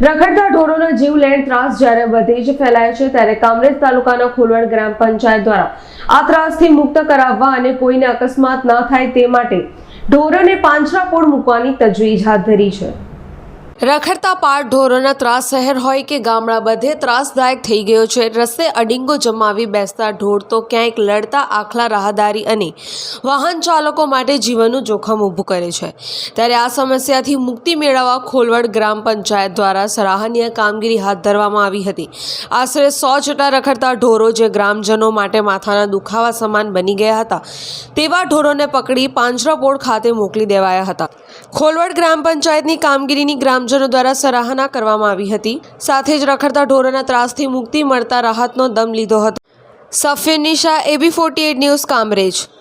રખડતા ઢોરોનો જીવલેણ ત્રાસ જ્યારે વધે જ ફેલાય છે, ત્યારે કામરેજ તાલુકાના ખોલવડ ગ્રામ પંચાયત દ્વારા આ ત્રાસથી મુક્ત કરાવવા અને કોઈને અકસ્માત ન થાય તે માટે ઢોરોને પાંજરાપોળ મૂકવાની તજવીજ હાથ ધરી છે. રખડતા પાર ઢોરોના ત્રાસ શહેર હોય કે ગામડા બધે ત્રાસદાયક થઈ ગયો છે. રસ્તે અડિંગો જમાવી બેસતા ઢોર તો ક્યાંક લડતા આખલા રાહદારી અને વાહન ચાલકો માટે જીવનનું જોખમ ઊભું કરે છે. ત્યારે આ સમસ્યાથી મુક્તિ મેળવવા ખોલવડ ગ્રામ પંચાયત દ્વારા સરાહનીય કામગીરી હાથ ધરવામાં આવી હતી. આશરે સો જેટલા રખડતા ઢોરો જે ગ્રામજનો માટે માથાના દુખાવા સમાન બની ગયા હતા, તેવા ઢોરોને પકડી પાંજરાપોળ ખાતે મોકલી દેવાયા હતા. ખોલવડ ગ્રામ પંચાયતની કામગીરીની ગ્રામજનો દ્વારા સરાહના કરવામાં આવી હતી. સાથે જ રખડતા ઢોરોના ત્રાસથી મુક્તિ મળતા રાહતનો દમ લીધો હતો. Safin AB forty eight news, Kamrej.